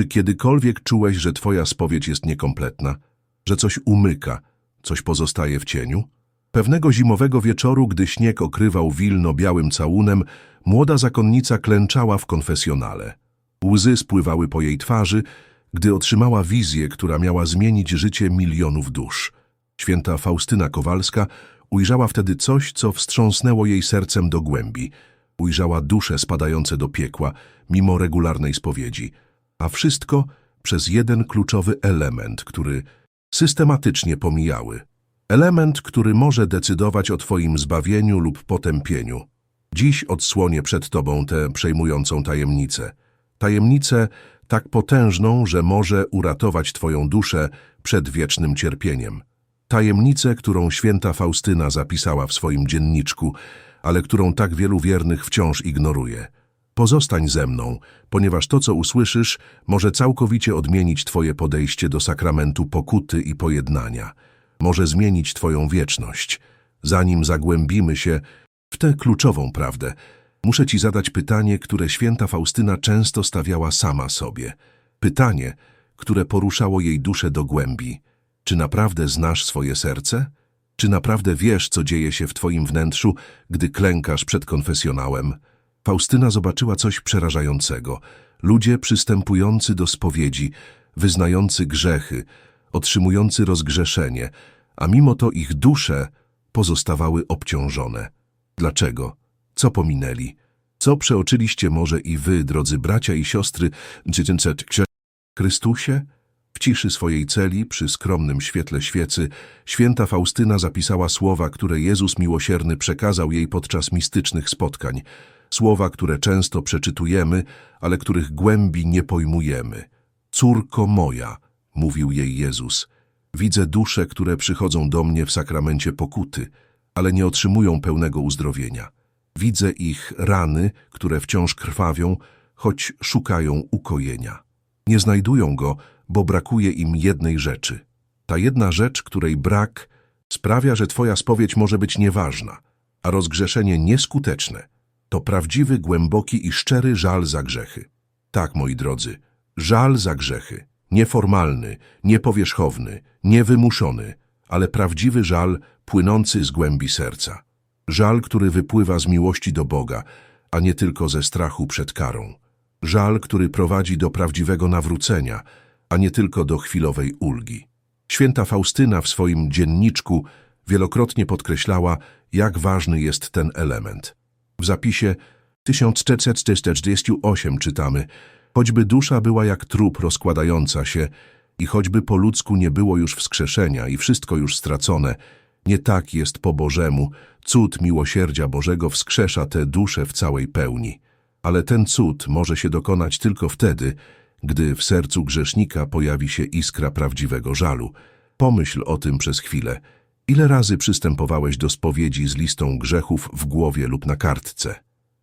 Czy kiedykolwiek czułeś, że twoja spowiedź jest niekompletna? Że coś umyka, coś pozostaje w cieniu? Pewnego zimowego wieczoru, gdy śnieg okrywał Wilno białym całunem, młoda zakonnica klęczała w konfesjonale. Łzy spływały po jej twarzy, gdy otrzymała wizję, która miała zmienić życie milionów dusz. Święta Faustyna Kowalska ujrzała wtedy coś, co wstrząsnęło jej sercem do głębi. Ujrzała dusze spadające do piekła, mimo regularnej spowiedzi. A wszystko przez jeden kluczowy element, który systematycznie pomijały. Element, który może decydować o Twoim zbawieniu lub potępieniu. Dziś odsłonię przed Tobą tę przejmującą tajemnicę. Tajemnicę tak potężną, że może uratować Twoją duszę przed wiecznym cierpieniem. Tajemnicę, którą święta Faustyna zapisała w swoim dzienniczku, ale którą tak wielu wiernych wciąż ignoruje. Pozostań ze mną, ponieważ to, co usłyszysz, może całkowicie odmienić Twoje podejście do sakramentu pokuty i pojednania. Może zmienić Twoją wieczność. Zanim zagłębimy się w tę kluczową prawdę, muszę Ci zadać pytanie, które święta Faustyna często stawiała sama sobie. Pytanie, które poruszało jej duszę do głębi. Czy naprawdę znasz swoje serce? Czy naprawdę wiesz, co dzieje się w Twoim wnętrzu, gdy klękasz przed konfesjonałem? Faustyna zobaczyła coś przerażającego. Ludzie przystępujący do spowiedzi, wyznający grzechy, otrzymujący rozgrzeszenie, a mimo to ich dusze pozostawały obciążone. Dlaczego? Co pominęli? Co przeoczyliście może i wy, drodzy bracia i siostry, Chrystusie? W ciszy swojej celi, przy skromnym świetle świecy, święta Faustyna zapisała słowa, które Jezus Miłosierny przekazał jej podczas mistycznych spotkań. Słowa, które często przeczytujemy, ale których głębi nie pojmujemy. Córko moja, mówił jej Jezus, widzę dusze, które przychodzą do mnie w sakramencie pokuty, ale nie otrzymują pełnego uzdrowienia. Widzę ich rany, które wciąż krwawią, choć szukają ukojenia. Nie znajdują go, bo brakuje im jednej rzeczy. Ta jedna rzecz, której brak, sprawia, że twoja spowiedź może być nieważna, a rozgrzeszenie nieskuteczne. To prawdziwy, głęboki i szczery żal za grzechy. Tak, moi drodzy, żal za grzechy. Nieformalny, niepowierzchowny, niewymuszony, ale prawdziwy żal płynący z głębi serca. Żal, który wypływa z miłości do Boga, a nie tylko ze strachu przed karą. Żal, który prowadzi do prawdziwego nawrócenia, a nie tylko do chwilowej ulgi. Święta Faustyna w swoim dzienniczku wielokrotnie podkreślała, jak ważny jest ten element. W zapisie 1448 czytamy, choćby dusza była jak trup rozkładająca się i choćby po ludzku nie było już wskrzeszenia i wszystko już stracone, nie tak jest po Bożemu, cud miłosierdzia Bożego wskrzesza tę duszę w całej pełni. Ale ten cud może się dokonać tylko wtedy, gdy w sercu grzesznika pojawi się iskra prawdziwego żalu. Pomyśl o tym przez chwilę. Ile razy przystępowałeś do spowiedzi z listą grzechów w głowie lub na kartce?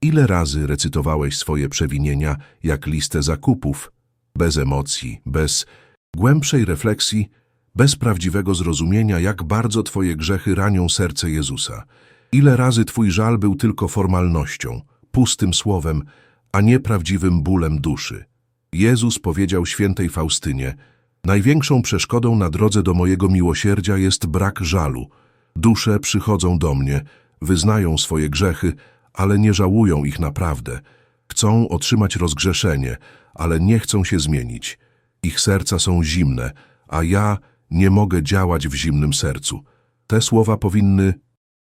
Ile razy recytowałeś swoje przewinienia jak listę zakupów? Bez emocji, bez głębszej refleksji, bez prawdziwego zrozumienia, jak bardzo Twoje grzechy ranią serce Jezusa. Ile razy Twój żal był tylko formalnością, pustym słowem, a nie prawdziwym bólem duszy. Jezus powiedział świętej Faustynie, największą przeszkodą na drodze do mojego miłosierdzia jest brak żalu. Dusze przychodzą do mnie, wyznają swoje grzechy, ale nie żałują ich naprawdę. Chcą otrzymać rozgrzeszenie, ale nie chcą się zmienić. Ich serca są zimne, a ja nie mogę działać w zimnym sercu. Te słowa powinny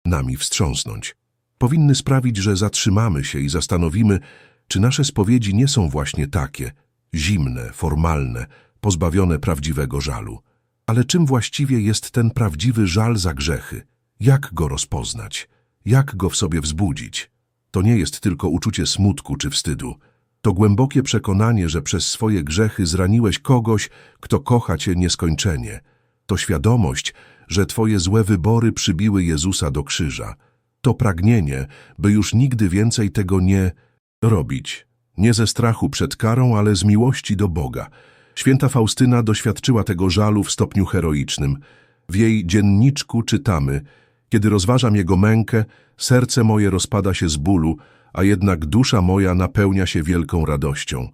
nami wstrząsnąć. Powinny sprawić, że zatrzymamy się i zastanowimy, czy nasze spowiedzi nie są właśnie takie, zimne, formalne, pozbawione prawdziwego żalu. Ale czym właściwie jest ten prawdziwy żal za grzechy? Jak go rozpoznać? Jak go w sobie wzbudzić? To nie jest tylko uczucie smutku czy wstydu. To głębokie przekonanie, że przez swoje grzechy zraniłeś kogoś, kto kocha cię nieskończenie. To świadomość, że twoje złe wybory przybiły Jezusa do krzyża. To pragnienie, by już nigdy więcej tego nie robić. Nie ze strachu przed karą, ale z miłości do Boga. Święta Faustyna doświadczyła tego żalu w stopniu heroicznym. W jej dzienniczku czytamy, kiedy rozważam jego mękę, serce moje rozpada się z bólu, a jednak dusza moja napełnia się wielką radością.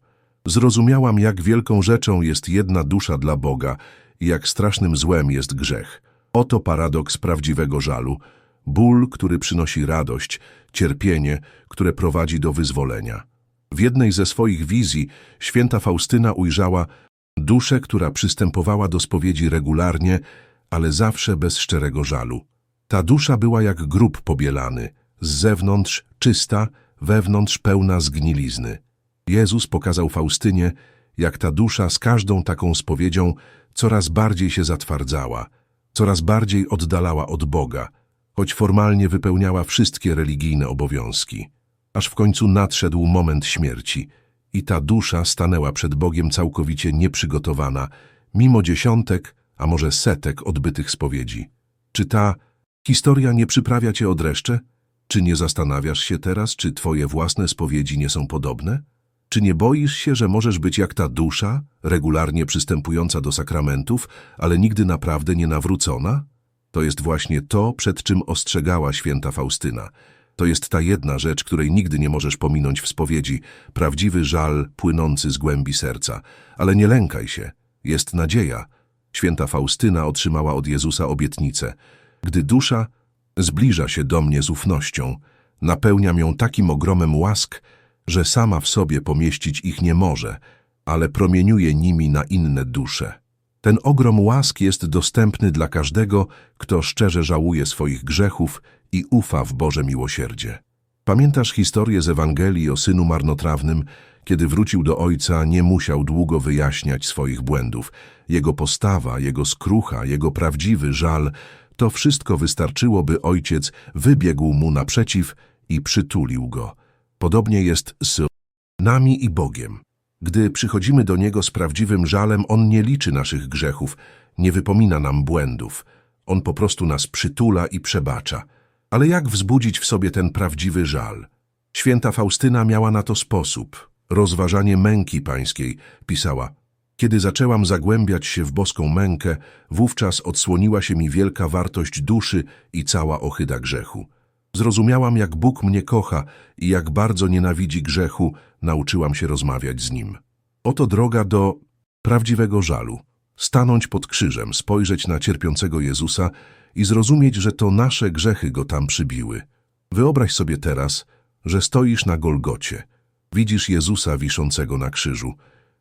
Zrozumiałam, jak wielką rzeczą jest jedna dusza dla Boga i jak strasznym złem jest grzech. Oto paradoks prawdziwego żalu. Ból, który przynosi radość, cierpienie, które prowadzi do wyzwolenia. W jednej ze swoich wizji święta Faustyna ujrzała duszę, która przystępowała do spowiedzi regularnie, ale zawsze bez szczerego żalu. Ta dusza była jak grób pobielany, z zewnątrz czysta, wewnątrz pełna zgnilizny. Jezus pokazał Faustynie, jak ta dusza z każdą taką spowiedzią coraz bardziej się zatwardzała, coraz bardziej oddalała od Boga, choć formalnie wypełniała wszystkie religijne obowiązki. Aż w końcu nadszedł moment śmierci i ta dusza stanęła przed Bogiem całkowicie nieprzygotowana, mimo dziesiątek, a może setek odbytych spowiedzi. Czy ta historia nie przyprawia cię o dreszcze? Czy nie zastanawiasz się teraz, czy twoje własne spowiedzi nie są podobne? Czy nie boisz się, że możesz być jak ta dusza, regularnie przystępująca do sakramentów, ale nigdy naprawdę nie nawrócona? To jest właśnie to, przed czym ostrzegała święta Faustyna. To jest ta jedna rzecz, której nigdy nie możesz pominąć w spowiedzi, prawdziwy żal płynący z głębi serca. Ale nie lękaj się, jest nadzieja. Święta Faustyna otrzymała od Jezusa obietnicę. Gdy dusza zbliża się do mnie z ufnością, napełniam ją takim ogromem łask, że sama w sobie pomieścić ich nie może, ale promieniuje nimi na inne dusze. Ten ogrom łask jest dostępny dla każdego, kto szczerze żałuje swoich grzechów i ufa w Boże miłosierdzie. Pamiętasz historię z Ewangelii o synu marnotrawnym? Kiedy wrócił do ojca, nie musiał długo wyjaśniać swoich błędów. Jego postawa, jego skrucha, jego prawdziwy żal, to wszystko wystarczyło, by ojciec wybiegł mu naprzeciw i przytulił go. Podobnie jest z nami i Bogiem. Gdy przychodzimy do Niego z prawdziwym żalem, On nie liczy naszych grzechów, nie wypomina nam błędów. On po prostu nas przytula i przebacza. Ale jak wzbudzić w sobie ten prawdziwy żal? Święta Faustyna miała na to sposób. Rozważanie męki pańskiej, pisała. Kiedy zaczęłam zagłębiać się w boską mękę, wówczas odsłoniła się mi wielka wartość duszy i cała ohyda grzechu. Zrozumiałam, jak Bóg mnie kocha i jak bardzo nienawidzi grzechu, nauczyłam się rozmawiać z Nim. Oto droga do prawdziwego żalu. Stanąć pod krzyżem, spojrzeć na cierpiącego Jezusa i zrozumieć, że to nasze grzechy Go tam przybiły. Wyobraź sobie teraz, że stoisz na Golgocie. Widzisz Jezusa wiszącego na krzyżu.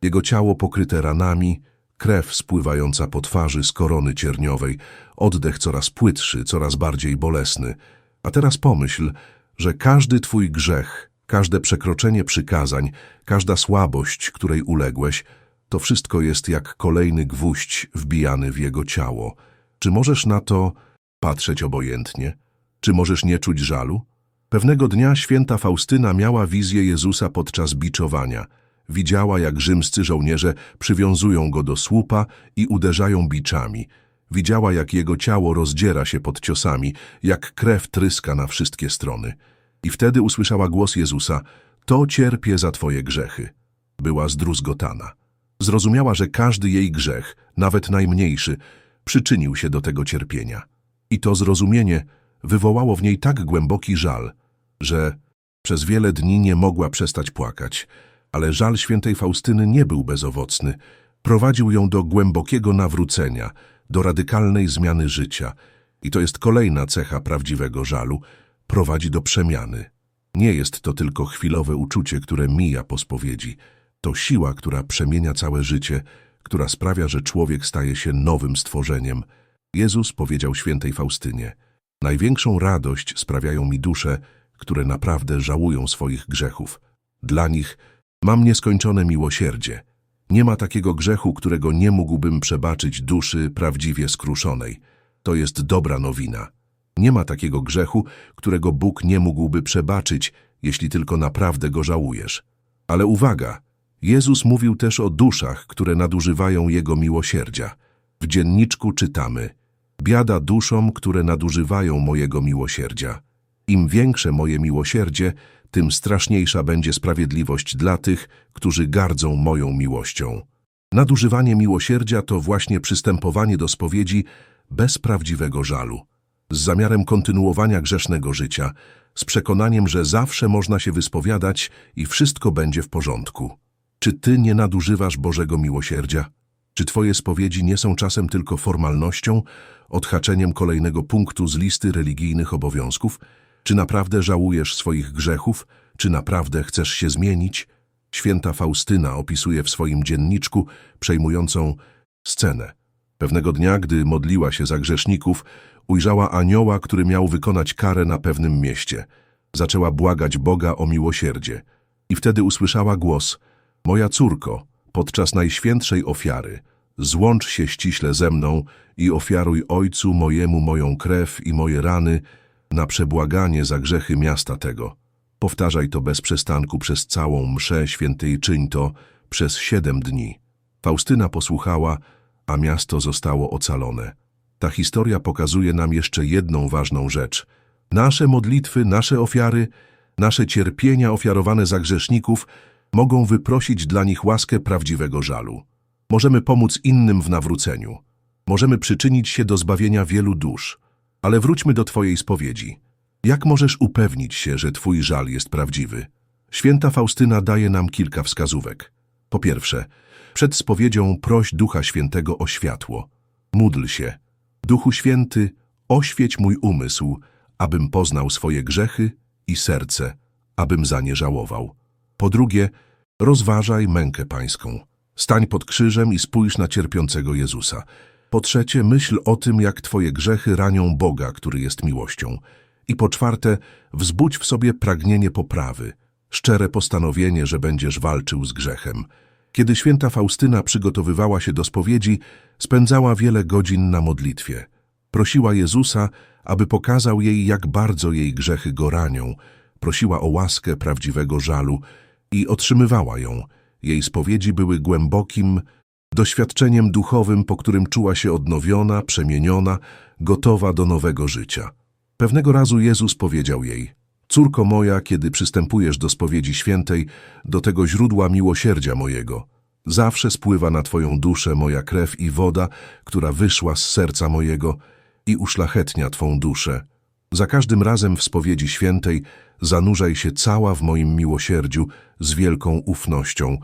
Jego ciało pokryte ranami, krew spływająca po twarzy z korony cierniowej, oddech coraz płytszy, coraz bardziej bolesny. A teraz pomyśl, że każdy twój grzech, każde przekroczenie przykazań, każda słabość, której uległeś, to wszystko jest jak kolejny gwóźdź wbijany w jego ciało. Czy możesz na to patrzeć obojętnie? Czy możesz nie czuć żalu? Pewnego dnia święta Faustyna miała wizję Jezusa podczas biczowania. Widziała, jak rzymscy żołnierze przywiązują go do słupa i uderzają biczami. Widziała, jak jego ciało rozdziera się pod ciosami, jak krew tryska na wszystkie strony. I wtedy usłyszała głos Jezusa, to cierpię za twoje grzechy. Była zdruzgotana. Zrozumiała, że każdy jej grzech, nawet najmniejszy, przyczynił się do tego cierpienia. I to zrozumienie wywołało w niej tak głęboki żal, że przez wiele dni nie mogła przestać płakać. Ale żal świętej Faustyny nie był bezowocny. Prowadził ją do głębokiego nawrócenia, do radykalnej zmiany życia. I to jest kolejna cecha prawdziwego żalu. Prowadzi do przemiany. Nie jest to tylko chwilowe uczucie, które mija po spowiedzi. To siła, która przemienia całe życie, która sprawia, że człowiek staje się nowym stworzeniem. Jezus powiedział świętej Faustynie, największą radość sprawiają mi dusze, które naprawdę żałują swoich grzechów. Dla nich mam nieskończone miłosierdzie. Nie ma takiego grzechu, którego nie mógłbym przebaczyć duszy prawdziwie skruszonej. To jest dobra nowina. Nie ma takiego grzechu, którego Bóg nie mógłby przebaczyć, jeśli tylko naprawdę go żałujesz. Ale uwaga, Jezus mówił też o duszach, które nadużywają Jego miłosierdzia. W dzienniczku czytamy Biada duszom, które nadużywają mojego miłosierdzia. Im większe moje miłosierdzie, tym straszniejsza będzie sprawiedliwość dla tych, którzy gardzą moją miłością. Nadużywanie miłosierdzia to właśnie przystępowanie do spowiedzi bez prawdziwego żalu, z zamiarem kontynuowania grzesznego życia, z przekonaniem, że zawsze można się wyspowiadać i wszystko będzie w porządku. Czy ty nie nadużywasz Bożego miłosierdzia? Czy twoje spowiedzi nie są czasem tylko formalnością, odhaczeniem kolejnego punktu z listy religijnych obowiązków? Czy naprawdę żałujesz swoich grzechów? Czy naprawdę chcesz się zmienić? Święta Faustyna opisuje w swoim dzienniczku przejmującą scenę. Pewnego dnia, gdy modliła się za grzeszników, ujrzała anioła, który miał wykonać karę na pewnym mieście. Zaczęła błagać Boga o miłosierdzie. I wtedy usłyszała głos: Moja córko, podczas najświętszej ofiary, złącz się ściśle ze mną i ofiaruj Ojcu mojemu moją krew i moje rany na przebłaganie za grzechy miasta tego. Powtarzaj to bez przestanku przez całą mszę świętej czyń to przez siedem dni. Faustyna posłuchała, a miasto zostało ocalone. Ta historia pokazuje nam jeszcze jedną ważną rzecz. Nasze modlitwy, nasze ofiary, nasze cierpienia ofiarowane za grzeszników mogą wyprosić dla nich łaskę prawdziwego żalu. Możemy pomóc innym w nawróceniu. Możemy przyczynić się do zbawienia wielu dusz. Ale wróćmy do Twojej spowiedzi. Jak możesz upewnić się, że Twój żal jest prawdziwy? Święta Faustyna daje nam kilka wskazówek. Po pierwsze, przed spowiedzią proś Ducha Świętego o światło. Módl się. Duchu Święty, oświeć mój umysł, abym poznał swoje grzechy i serce, abym za nie żałował. Po drugie, rozważaj mękę pańską. Stań pod krzyżem i spójrz na cierpiącego Jezusa. Po trzecie, myśl o tym, jak twoje grzechy ranią Boga, który jest miłością. I po czwarte, wzbudź w sobie pragnienie poprawy, szczere postanowienie, że będziesz walczył z grzechem. Kiedy święta Faustyna przygotowywała się do spowiedzi, spędzała wiele godzin na modlitwie. Prosiła Jezusa, aby pokazał jej, jak bardzo jej grzechy go ranią. Prosiła o łaskę prawdziwego żalu i otrzymywała ją. Jej spowiedzi były głębokim doświadczeniem duchowym, po którym czuła się odnowiona, przemieniona, gotowa do nowego życia. Pewnego razu Jezus powiedział jej, Córko moja, kiedy przystępujesz do spowiedzi świętej, do tego źródła miłosierdzia mojego, zawsze spływa na Twoją duszę moja krew i woda, która wyszła z serca mojego i uszlachetnia Twą duszę. Za każdym razem w spowiedzi świętej zanurzaj się cała w moim miłosierdziu z wielką ufnością,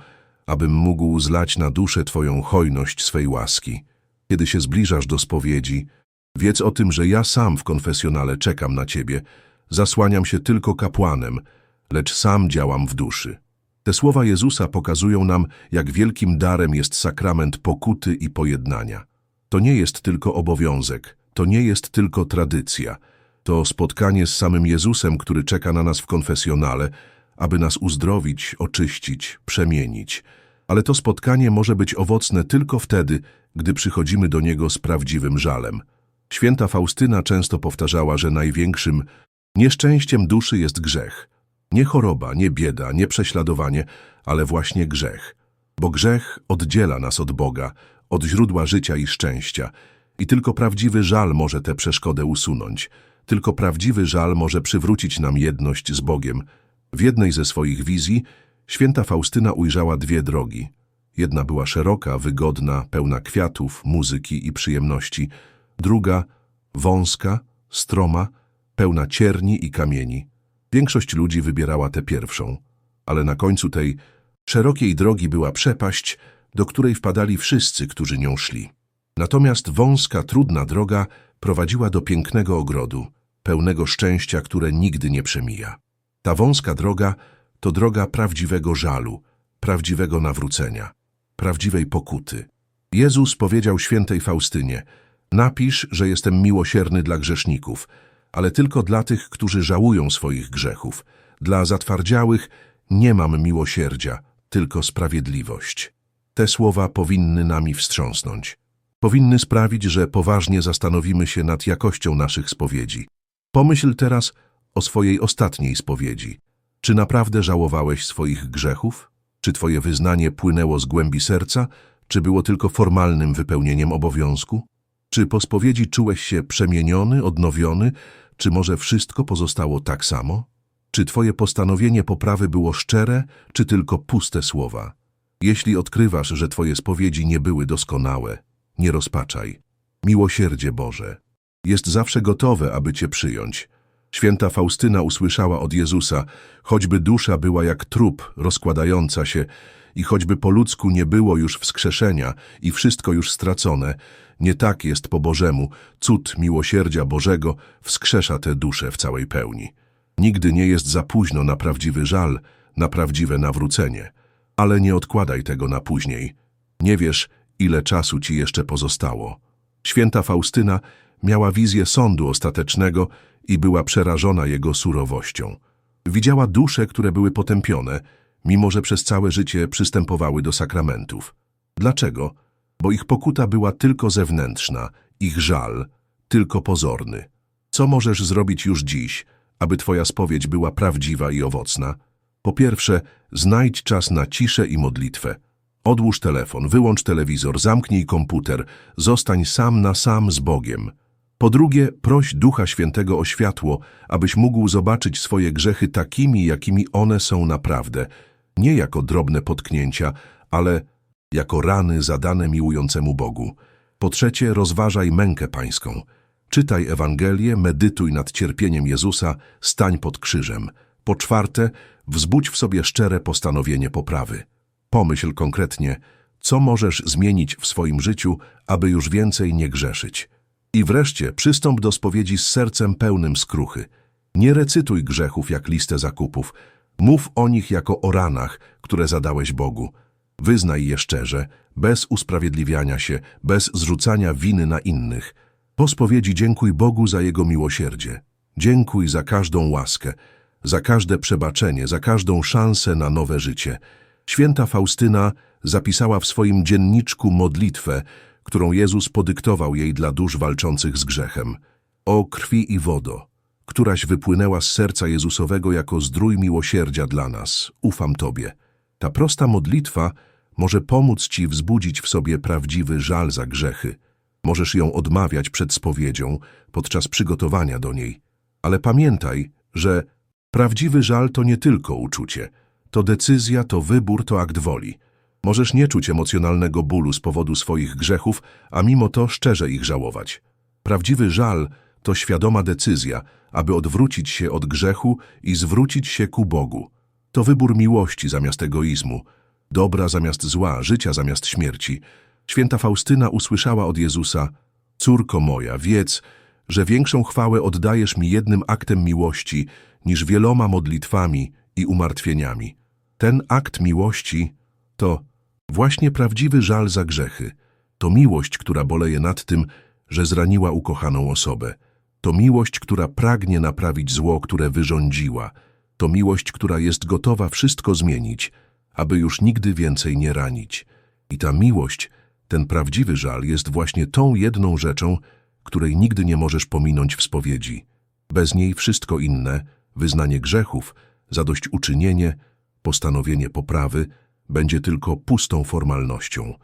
abym mógł zlać na duszę Twoją hojność swej łaski. Kiedy się zbliżasz do spowiedzi, wiedz o tym, że ja sam w konfesjonale czekam na Ciebie, zasłaniam się tylko kapłanem, lecz sam działam w duszy. Te słowa Jezusa pokazują nam, jak wielkim darem jest sakrament pokuty i pojednania. To nie jest tylko obowiązek, to nie jest tylko tradycja. To spotkanie z samym Jezusem, który czeka na nas w konfesjonale, aby nas uzdrowić, oczyścić, przemienić. Ale to spotkanie może być owocne tylko wtedy, gdy przychodzimy do Niego z prawdziwym żalem. Święta Faustyna często powtarzała, że największym nieszczęściem duszy jest grzech. Nie choroba, nie bieda, nie prześladowanie, ale właśnie grzech. Bo grzech oddziela nas od Boga, od źródła życia i szczęścia. I tylko prawdziwy żal może tę przeszkodę usunąć. Tylko prawdziwy żal może przywrócić nam jedność z Bogiem. W jednej ze swoich wizji święta Faustyna ujrzała dwie drogi. Jedna była szeroka, wygodna, pełna kwiatów, muzyki i przyjemności. Druga wąska, stroma, pełna cierni i kamieni. Większość ludzi wybierała tę pierwszą, ale na końcu tej szerokiej drogi była przepaść, do której wpadali wszyscy, którzy nią szli. Natomiast wąska, trudna droga prowadziła do pięknego ogrodu, pełnego szczęścia, które nigdy nie przemija. Ta wąska droga to droga prawdziwego żalu, prawdziwego nawrócenia, prawdziwej pokuty. Jezus powiedział świętej Faustynie, napisz, że jestem miłosierny dla grzeszników, ale tylko dla tych, którzy żałują swoich grzechów. Dla zatwardziałych nie mam miłosierdzia, tylko sprawiedliwość. Te słowa powinny nami wstrząsnąć. Powinny sprawić, że poważnie zastanowimy się nad jakością naszych spowiedzi. Pomyśl teraz o swojej ostatniej spowiedzi. Czy naprawdę żałowałeś swoich grzechów? Czy twoje wyznanie płynęło z głębi serca, czy było tylko formalnym wypełnieniem obowiązku? Czy po spowiedzi czułeś się przemieniony, odnowiony, czy może wszystko pozostało tak samo? Czy twoje postanowienie poprawy było szczere, czy tylko puste słowa? Jeśli odkrywasz, że twoje spowiedzi nie były doskonałe, nie rozpaczaj. Miłosierdzie Boże jest zawsze gotowe, aby cię przyjąć. Święta Faustyna usłyszała od Jezusa, choćby dusza była jak trup rozkładająca się i choćby po ludzku nie było już wskrzeszenia i wszystko już stracone, nie tak jest po Bożemu, cud miłosierdzia Bożego wskrzesza tę duszę w całej pełni. Nigdy nie jest za późno na prawdziwy żal, na prawdziwe nawrócenie. Ale nie odkładaj tego na później. Nie wiesz, ile czasu ci jeszcze pozostało. Święta Faustyna miała wizję sądu ostatecznego i była przerażona jego surowością. Widziała dusze, które były potępione, mimo że przez całe życie przystępowały do sakramentów. Dlaczego? Bo ich pokuta była tylko zewnętrzna, ich żal tylko pozorny. Co możesz zrobić już dziś, aby twoja spowiedź była prawdziwa i owocna? Po pierwsze, znajdź czas na ciszę i modlitwę. Odłóż telefon, wyłącz telewizor, zamknij komputer, zostań sam na sam z Bogiem. Po drugie, proś Ducha Świętego o światło, abyś mógł zobaczyć swoje grzechy takimi, jakimi one są naprawdę, nie jako drobne potknięcia, ale jako rany zadane miłującemu Bogu. Po trzecie, rozważaj mękę pańską. Czytaj Ewangelię, medytuj nad cierpieniem Jezusa, stań pod krzyżem. Po czwarte, wzbudź w sobie szczere postanowienie poprawy. Pomyśl konkretnie, co możesz zmienić w swoim życiu, aby już więcej nie grzeszyć. I wreszcie przystąp do spowiedzi z sercem pełnym skruchy. Nie recytuj grzechów jak listę zakupów. Mów o nich jako o ranach, które zadałeś Bogu. Wyznaj je szczerze, bez usprawiedliwiania się, bez zrzucania winy na innych. Po spowiedzi dziękuj Bogu za Jego miłosierdzie. Dziękuj za każdą łaskę, za każde przebaczenie, za każdą szansę na nowe życie. Święta Faustyna zapisała w swoim dzienniczku modlitwę, którą Jezus podyktował jej dla dusz walczących z grzechem. O krwi i wodo, któraś wypłynęła z serca Jezusowego jako zdrój miłosierdzia dla nas. Ufam Tobie. Ta prosta modlitwa może pomóc Ci wzbudzić w sobie prawdziwy żal za grzechy. Możesz ją odmawiać przed spowiedzią, podczas przygotowania do niej. Ale pamiętaj, że prawdziwy żal to nie tylko uczucie. To decyzja, to wybór, to akt woli. Możesz nie czuć emocjonalnego bólu z powodu swoich grzechów, a mimo to szczerze ich żałować. Prawdziwy żal to świadoma decyzja, aby odwrócić się od grzechu i zwrócić się ku Bogu. To wybór miłości zamiast egoizmu, dobra zamiast zła, życia zamiast śmierci. Święta Faustyna usłyszała od Jezusa, Córko moja, wiedz, że większą chwałę oddajesz mi jednym aktem miłości, niż wieloma modlitwami i umartwieniami. Ten akt miłości to właśnie prawdziwy żal za grzechy. To miłość, która boleje nad tym, że zraniła ukochaną osobę. To miłość, która pragnie naprawić zło, które wyrządziła. To miłość, która jest gotowa wszystko zmienić, aby już nigdy więcej nie ranić. I ta miłość, ten prawdziwy żal jest właśnie tą jedną rzeczą, której nigdy nie możesz pominąć w spowiedzi. Bez niej wszystko inne, wyznanie grzechów, zadośćuczynienie, postanowienie poprawy, będzie tylko pustą formalnością.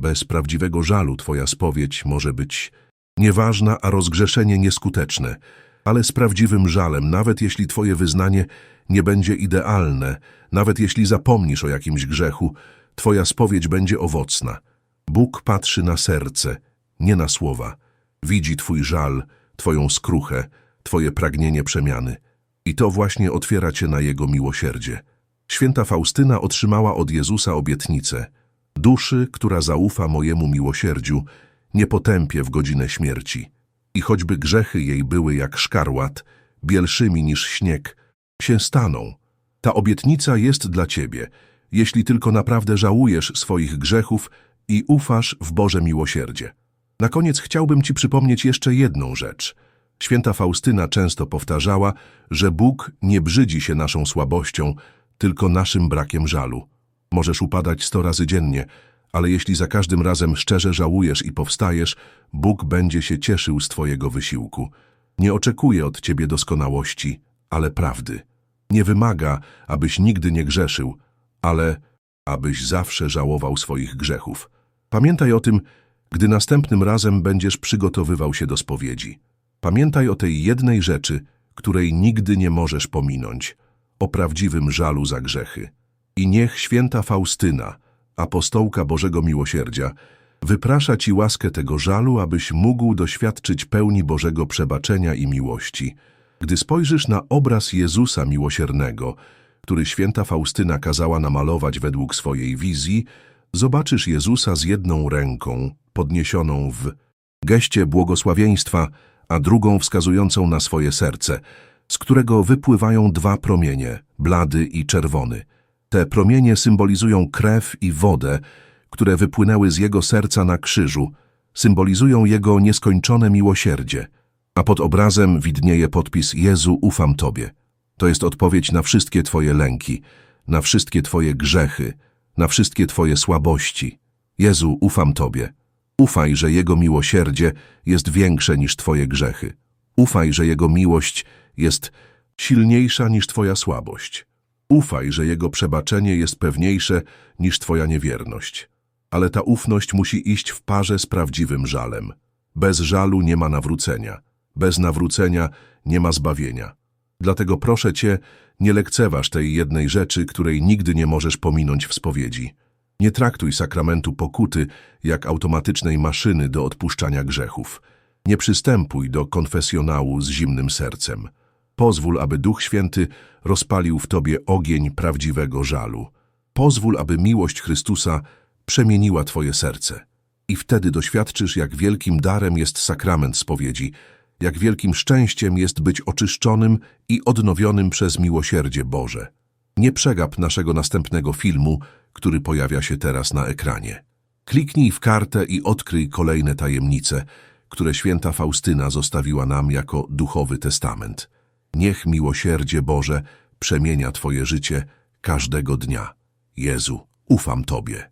Bez prawdziwego żalu twoja spowiedź może być nieważna, a rozgrzeszenie nieskuteczne, ale z prawdziwym żalem, nawet jeśli twoje wyznanie nie będzie idealne, nawet jeśli zapomnisz o jakimś grzechu, twoja spowiedź będzie owocna. Bóg patrzy na serce, nie na słowa. Widzi twój żal, twoją skruchę, twoje pragnienie przemiany. I to właśnie otwiera cię na Jego miłosierdzie. Święta Faustyna otrzymała od Jezusa obietnicę. Duszy, która zaufa mojemu miłosierdziu, nie potępię w godzinę śmierci. I choćby grzechy jej były jak szkarłat, bielszymi niż śnieg, się staną. Ta obietnica jest dla ciebie, jeśli tylko naprawdę żałujesz swoich grzechów i ufasz w Boże miłosierdzie. Na koniec chciałbym ci przypomnieć jeszcze jedną rzecz. Święta Faustyna często powtarzała, że Bóg nie brzydzi się naszą słabością, tylko naszym brakiem żalu. Możesz upadać sto razy dziennie, ale jeśli za każdym razem szczerze żałujesz i powstajesz, Bóg będzie się cieszył z Twojego wysiłku. Nie oczekuje od Ciebie doskonałości, ale prawdy. Nie wymaga, abyś nigdy nie grzeszył, ale abyś zawsze żałował swoich grzechów. Pamiętaj o tym, gdy następnym razem będziesz przygotowywał się do spowiedzi. Pamiętaj o tej jednej rzeczy, której nigdy nie możesz pominąć, o prawdziwym żalu za grzechy. I niech święta Faustyna, apostołka Bożego Miłosierdzia, wyprasza Ci łaskę tego żalu, abyś mógł doświadczyć pełni Bożego przebaczenia i miłości. Gdy spojrzysz na obraz Jezusa Miłosiernego, który święta Faustyna kazała namalować według swojej wizji, zobaczysz Jezusa z jedną ręką podniesioną w geście błogosławieństwa, a drugą wskazującą na swoje serce, z którego wypływają dwa promienie, blady i czerwony. Te promienie symbolizują krew i wodę, które wypłynęły z jego serca na krzyżu, symbolizują jego nieskończone miłosierdzie. A pod obrazem widnieje podpis Jezu, ufam Tobie. To jest odpowiedź na wszystkie Twoje lęki, na wszystkie Twoje grzechy, na wszystkie Twoje słabości. Jezu, ufam Tobie. Ufaj, że Jego miłosierdzie jest większe niż Twoje grzechy. Ufaj, że Jego miłość jest silniejsza niż Twoja słabość. Ufaj, że Jego przebaczenie jest pewniejsze niż Twoja niewierność. Ale ta ufność musi iść w parze z prawdziwym żalem. Bez żalu nie ma nawrócenia. Bez nawrócenia nie ma zbawienia. Dlatego proszę Cię, nie lekceważ tej jednej rzeczy, której nigdy nie możesz pominąć w spowiedzi. Nie traktuj sakramentu pokuty jak automatycznej maszyny do odpuszczania grzechów. Nie przystępuj do konfesjonału z zimnym sercem. Pozwól, aby Duch Święty rozpalił w Tobie ogień prawdziwego żalu. Pozwól, aby miłość Chrystusa przemieniła Twoje serce. I wtedy doświadczysz, jak wielkim darem jest sakrament spowiedzi, jak wielkim szczęściem jest być oczyszczonym i odnowionym przez miłosierdzie Boże. Nie przegap naszego następnego filmu, który pojawia się teraz na ekranie. Kliknij w kartę i odkryj kolejne tajemnice, które święta Faustyna zostawiła nam jako duchowy testament. Niech miłosierdzie Boże przemienia Twoje życie każdego dnia. Jezu, ufam Tobie.